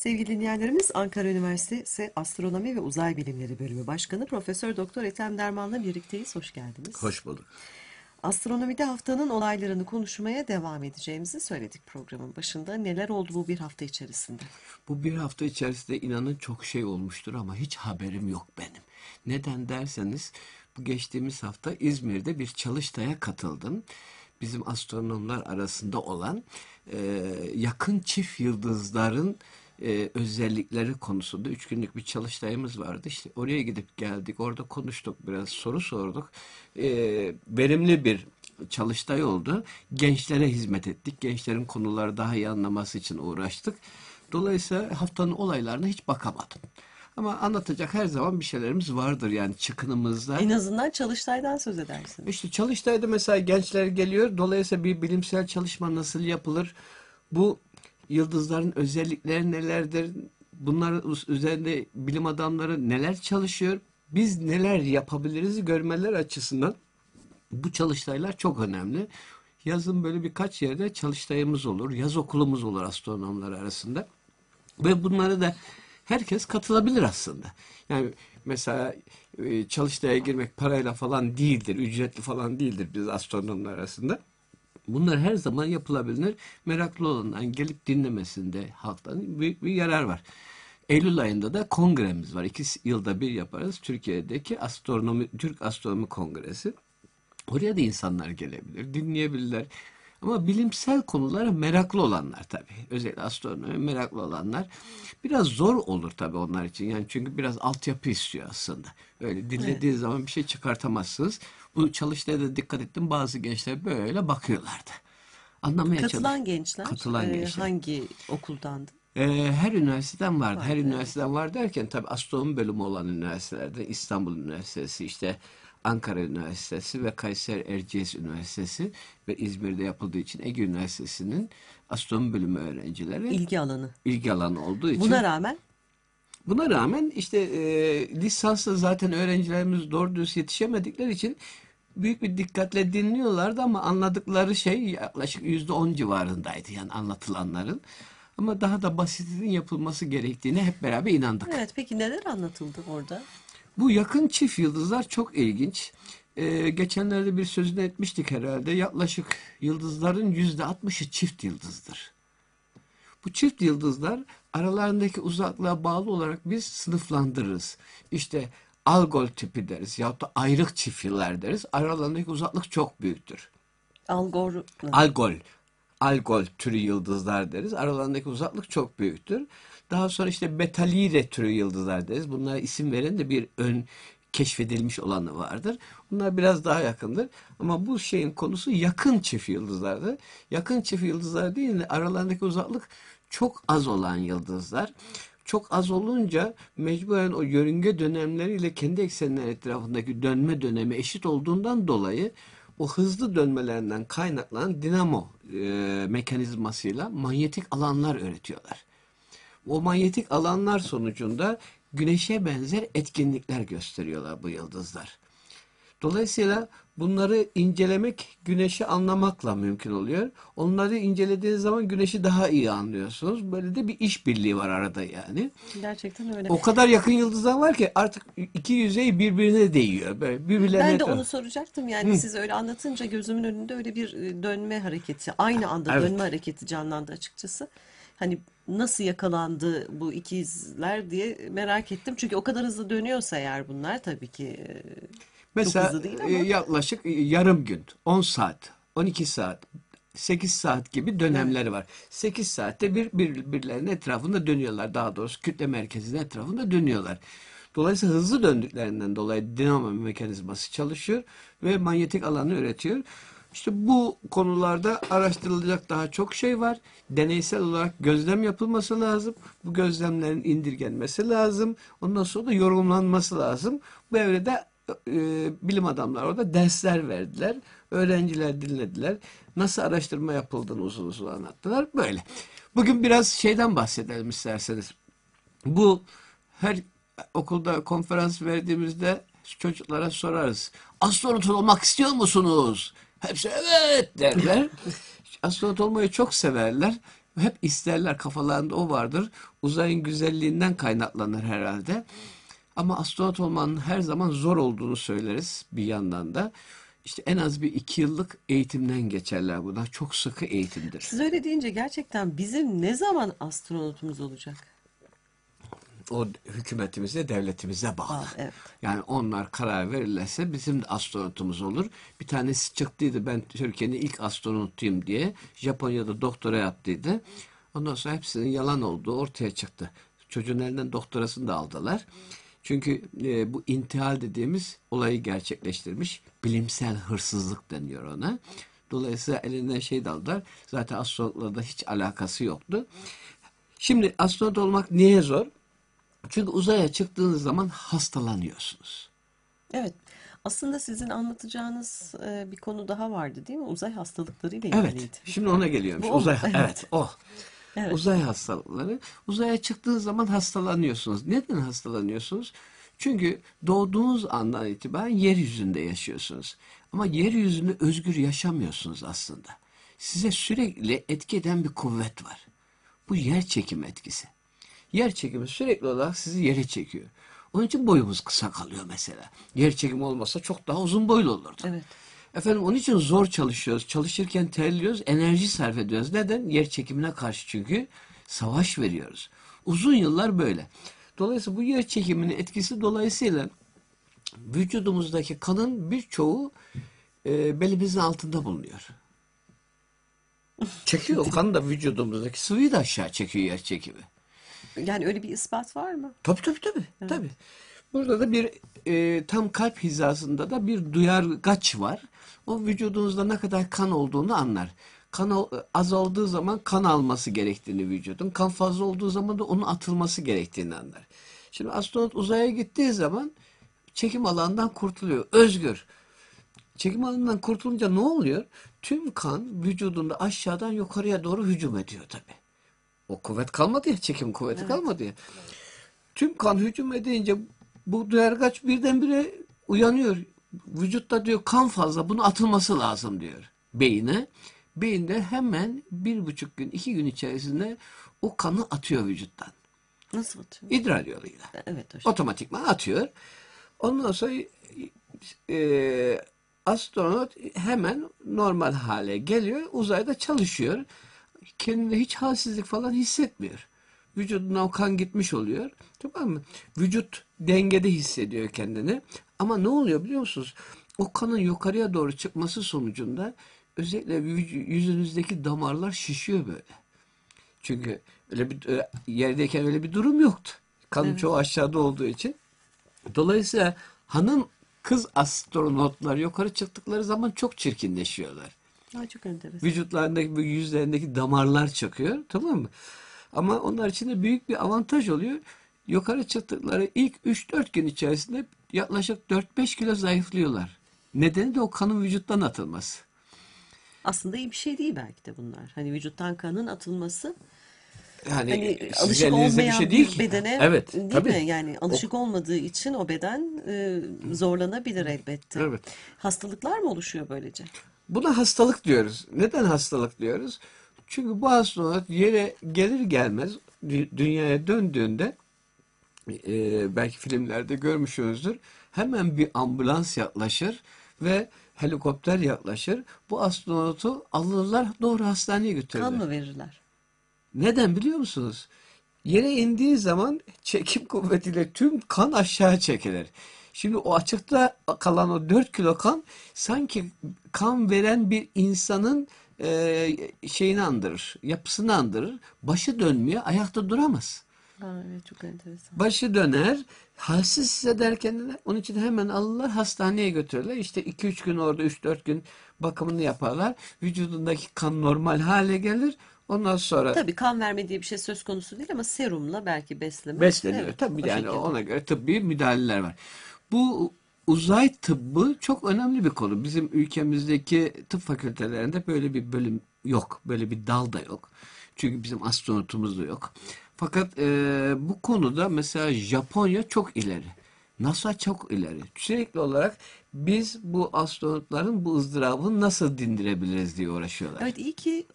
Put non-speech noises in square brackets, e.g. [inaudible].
Sevgili dinleyenlerimiz Ankara Üniversitesi Astronomi ve Uzay Bilimleri Bölümü Başkanı Profesör Doktor Ethem Derman'la birlikteyiz. Hoş geldiniz. Hoş bulduk. Astronomide haftanın olaylarını konuşmaya devam edeceğimizi söyledik programın başında. Neler oldu bu bir hafta içerisinde? Bu bir hafta içerisinde inanın çok şey olmuştur ama hiç haberim yok benim. Neden derseniz bu geçtiğimiz hafta İzmir'de bir çalıştaya katıldım. Bizim astronomlar arasında olan e, yakın çift yıldızların e, özellikleri konusunda üç günlük bir çalıştayımız vardı. İşte oraya gidip geldik, orada konuştuk biraz, soru sorduk. E, verimli bir çalıştay oldu. Gençlere hizmet ettik. Gençlerin konuları daha iyi anlaması için uğraştık. Dolayısıyla haftanın olaylarına hiç bakamadım. Ama anlatacak her zaman bir şeylerimiz vardır yani çıkınımızda. En azından çalıştaydan söz edersiniz. İşte çalıştayda mesela gençler geliyor. Dolayısıyla bir bilimsel çalışma nasıl yapılır? Bu yıldızların özellikleri nelerdir? Bunların üzerinde bilim adamları neler çalışıyor? Biz neler yapabiliriz görmeler açısından bu çalıştaylar çok önemli. Yazın böyle birkaç yerde çalıştayımız olur. Yaz okulumuz olur astronomlar arasında. Ve bunları da herkes katılabilir aslında. Yani mesela e, çalıştaya girmek parayla falan değildir, ücretli falan değildir biz astronomlar arasında. Bunlar her zaman yapılabilir. Meraklı olanların gelip dinlemesinde halktan büyük bir yarar var. Eylül ayında da kongremiz var. İki yılda bir yaparız. Türkiye'deki astronomi, Türk Astronomi Kongresi. Oraya da insanlar gelebilir, dinleyebilirler. Ama bilimsel konulara meraklı olanlar tabii. Özellikle astronomi meraklı olanlar. Biraz zor olur tabii onlar için. Yani çünkü biraz altyapı istiyor aslında. Öyle dinlediği evet. zaman bir şey çıkartamazsınız. Bu çalıştaya da dikkat ettim. Bazı gençler böyle bakıyorlardı. Anlamaya Katılan çalış- gençler, Katılan e, gençler. hangi okuldandı? Ee, her üniversiteden vardı. Var, her evet. üniversiteden var derken tabii astronomi bölümü olan üniversitelerde İstanbul Üniversitesi işte Ankara Üniversitesi ve Kayseri Erciyes Üniversitesi ve İzmir'de yapıldığı için Ege Üniversitesi'nin astronomi bölümü öğrencileri İlgi alanı. ilgi alanı olduğu için Buna rağmen buna rağmen işte e, lisanslı zaten öğrencilerimiz doğru düz yetişemedikleri için büyük bir dikkatle dinliyorlardı ama anladıkları şey yaklaşık yüzde on civarındaydı yani anlatılanların. Ama daha da basitinin yapılması gerektiğine hep beraber inandık. evet peki neler anlatıldı orada? Bu yakın çift yıldızlar çok ilginç. Ee, geçenlerde bir sözünü etmiştik herhalde. Yaklaşık yıldızların yüzde altmışı çift yıldızdır. Bu çift yıldızlar aralarındaki uzaklığa bağlı olarak biz sınıflandırırız. İşte algol tipi deriz yahut da ayrık çift yıllar deriz. Aralarındaki uzaklık çok büyüktür. Algor Algol, algol türü yıldızlar deriz. Aralarındaki uzaklık çok büyüktür. Daha sonra işte betalire türü yıldızlar deriz. Bunlara isim veren de bir ön keşfedilmiş olanı vardır. Bunlar biraz daha yakındır. Ama bu şeyin konusu yakın çift yıldızlardır. Yakın çift yıldızlar değil de aralarındaki uzaklık çok az olan yıldızlar. Çok az olunca mecburen o yörünge dönemleriyle kendi eksenler etrafındaki dönme dönemi eşit olduğundan dolayı o hızlı dönmelerinden kaynaklanan dinamo e, mekanizmasıyla manyetik alanlar üretiyorlar. O manyetik alanlar sonucunda güneşe benzer etkinlikler gösteriyorlar bu yıldızlar. Dolayısıyla bunları incelemek güneşi anlamakla mümkün oluyor. Onları incelediğiniz zaman güneşi daha iyi anlıyorsunuz. Böyle de bir işbirliği var arada yani. gerçekten öyle. O kadar yakın yıldızlar var ki artık iki yüzey birbirine değiyor. Böyle birbirlerine Ben de onu soracaktım yani siz öyle anlatınca gözümün önünde öyle bir e, dönme hareketi aynı anda Evet. dönme hareketi canlandı açıkçası. Hani nasıl yakalandı bu ikizler diye merak ettim. Çünkü o kadar hızlı dönüyorsa eğer bunlar tabii ki e, Mesela değil ama. e, yaklaşık e, yarım gün, 10 saat, 12 saat, 8 saat gibi dönemleri var. 8 saatte bir birbirlerinin etrafında dönüyorlar. Daha doğrusu kütle merkezinin etrafında dönüyorlar. Dolayısıyla hızlı döndüklerinden dolayı dinamo mekanizması çalışıyor ve manyetik alanı üretiyor. İşte bu konularda araştırılacak daha çok şey var. Deneysel olarak gözlem yapılması lazım. Bu gözlemlerin indirgenmesi lazım. Ondan sonra da yorumlanması lazım. Bu evrede e, bilim adamları orada dersler verdiler. Öğrenciler dinlediler. Nasıl araştırma yapıldığını uzun uzun anlattılar. Böyle. Bugün biraz şeyden bahsedelim isterseniz. Bu her okulda konferans verdiğimizde çocuklara sorarız. Astronot olmak istiyor musunuz? Hepsi evet derler. [laughs] Astronot olmayı çok severler. hep isterler kafalarında o vardır. Uzayın güzelliğinden kaynaklanır herhalde. Ama astronot olmanın her zaman zor olduğunu söyleriz bir yandan da. İşte en az bir iki yıllık eğitimden geçerler buna. Çok sıkı eğitimdir. Siz öyle deyince gerçekten bizim ne zaman astronotumuz olacak? O hükümetimize, devletimize bağlı. Bağlı, evet. Yani onlar karar verirlerse bizim de astronotumuz olur. Bir tanesi çıktıydı ben Türkiye'nin ilk astronotuyum diye. Japonya'da doktora yaptıydı. Ondan sonra hepsinin yalan olduğu ortaya çıktı. Çocuğun elinden doktorasını da aldılar. Çünkü e, bu intihal dediğimiz olayı gerçekleştirmiş. Bilimsel hırsızlık deniyor ona. Dolayısıyla elinden şey de aldılar. Zaten astronotla da hiç alakası yoktu. Şimdi astronot olmak niye zor? Çünkü uzaya çıktığınız zaman hastalanıyorsunuz. Evet. Aslında sizin anlatacağınız e, bir konu daha vardı değil mi? Uzay hastalıklarıyla Evet. ilgiliydi. Şimdi ona geliyorum. Bu uzay Evet. evet o. Evet. Uzay hastalıkları. Uzaya çıktığınız zaman hastalanıyorsunuz. Neden hastalanıyorsunuz? Çünkü doğduğunuz andan itibaren yeryüzünde yaşıyorsunuz. Ama yeryüzünde özgür yaşamıyorsunuz aslında. Size sürekli etki eden bir kuvvet var. Bu yer çekim etkisi. Yer çekimi sürekli olarak sizi yere çekiyor. Onun için boyumuz kısa kalıyor mesela. Yer çekimi olmasa çok daha uzun boylu olurdu. Evet. Efendim onun için zor çalışıyoruz. Çalışırken terliyoruz, enerji sarf ediyoruz. Neden? Yer çekimine karşı çünkü savaş veriyoruz. Uzun yıllar böyle. Dolayısıyla bu yer çekiminin etkisi dolayısıyla vücudumuzdaki kanın birçoğu e, belimizin altında bulunuyor. Çekiyor o kan da vücudumuzdaki sıvıyı da aşağı çekiyor yer çekimi. Yani öyle bir ispat var mı? Tabii tabii tabii. tabii. Burada da bir e, tam kalp hizasında da bir duyargaç var. O vücudunuzda ne kadar kan olduğunu anlar. Kan al- az olduğu zaman kan alması gerektiğini vücudun. Kan fazla olduğu zaman da onun atılması gerektiğini anlar. Şimdi astronot uzaya gittiği zaman çekim alanından kurtuluyor. Özgür. Çekim alanından kurtulunca ne oluyor? Tüm kan vücudunda aşağıdan yukarıya doğru hücum ediyor tabii. O kuvvet kalmadı ya, çekim kuvveti kalmadı ya. Tüm kan hücum edince bu duyargaç birdenbire uyanıyor. Vücutta diyor kan fazla, bunu atılması lazım diyor beyine. Beyin de hemen bir buçuk gün, iki gün içerisinde o kanı atıyor vücuttan. Nasıl atıyor? İdrar yoluyla. Evet hocam. Otomatikman atıyor. Ondan sonra e, astronot hemen normal hale geliyor. Uzayda çalışıyor. Kendinde hiç halsizlik falan hissetmiyor. Vücuduna o kan gitmiş oluyor. Tamam mı? Vücut dengede hissediyor kendini. Ama ne oluyor biliyor musunuz? O kanın yukarıya doğru çıkması sonucunda özellikle yüzünüzdeki damarlar şişiyor böyle. Çünkü öyle bir öyle yerdeyken öyle bir durum yoktu. Kan çoğu aşağıda olduğu için. Dolayısıyla hanım kız astronotlar yukarı çıktıkları zaman çok çirkinleşiyorlar. Ay, çok enteresan. Vücutlarındaki yüzlerindeki damarlar çakıyor tamam mı? Ama onlar için de büyük bir avantaj oluyor. Yukarı çıktıkları ilk 3-4 gün içerisinde yaklaşık 4-5 kilo zayıflıyorlar. Nedeni de o kanın vücuttan atılması. Aslında iyi bir şey değil belki de bunlar. Hani vücuttan kanın atılması Yani hani alışık elinizde bir olmayan şey bir, değil ki. bedene Evet, değil tabii. mi? Yani alışık olmadığı için o beden e, zorlanabilir elbette. Evet. Hastalıklar mı oluşuyor böylece? Buna hastalık diyoruz. Neden hastalık diyoruz? Çünkü bu astronot yere gelir gelmez dü- dünyaya döndüğünde e, belki filmlerde görmüşsünüzdür. Hemen bir ambulans yaklaşır ve helikopter yaklaşır. Bu astronotu alırlar doğru hastaneye götürürler. Kan mı verirler? Neden biliyor musunuz? Yere indiği zaman çekim kuvvetiyle tüm kan aşağı çekilir. Şimdi o açıkta kalan o 4 kilo kan sanki kan veren bir insanın e, şeyini andırır, yapısını andırır. Başı dönmüyor, ayakta duramaz. Evet çok enteresan. Başı döner, halsiz hisseder kendini. Onun için hemen alırlar hastaneye götürürler. İşte 2-3 gün orada 3-4 gün bakımını yaparlar. Vücudundaki kan normal hale gelir. Ondan sonra Tabii kan verme diye bir şey söz konusu değil ama serumla belki besleme. besleniyor. Evet, Tabii yani şekilde. ona göre tıbbi müdahaleler var. Bu uzay tıbbı çok önemli bir konu. Bizim ülkemizdeki tıp fakültelerinde böyle bir bölüm yok. Böyle bir dal da yok. Çünkü bizim astronotumuz da yok. Fakat e, bu konuda mesela Japonya çok ileri. NASA çok ileri. Sürekli olarak biz bu astronotların bu ızdırabını nasıl dindirebiliriz diye uğraşıyorlar. Evet iyi ki